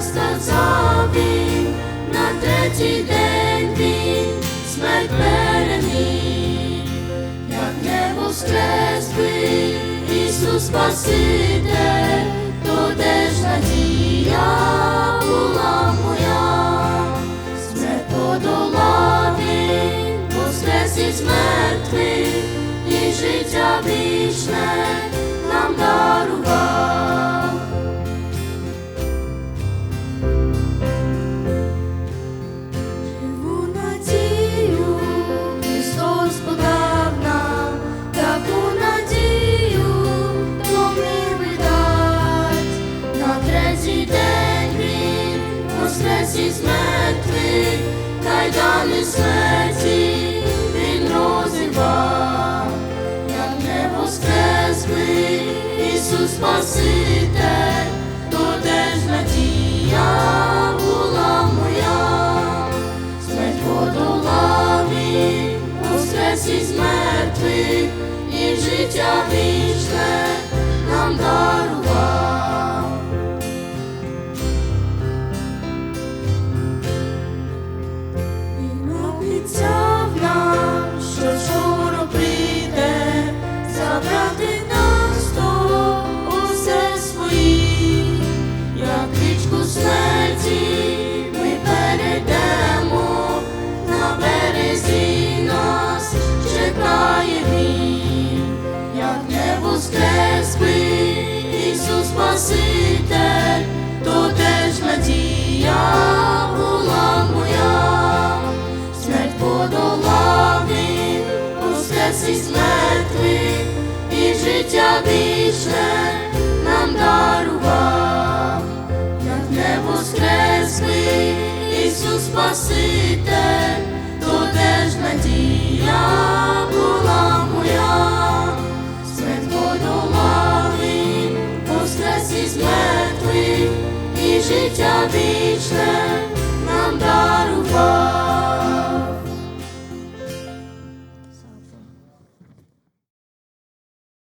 сказав він, на третій день він смерть переміг, як не воскрес би Ісус Спаситель, то де ж надія була моя, смерть подолав він, воскрес із мертвих і життя вічне. Із мертвих, кайдани смерті він розірвав, як не воскрес Ісус Спаситель, то де надія була моя, смерть подолав він, воскрес із і життя вічне Спаситель, то теж надія була моя, смерть подолав він, воскрес із мертвих, і життя вічне нам дарував, як не воскрес би Ісус Спаситель, життя вічне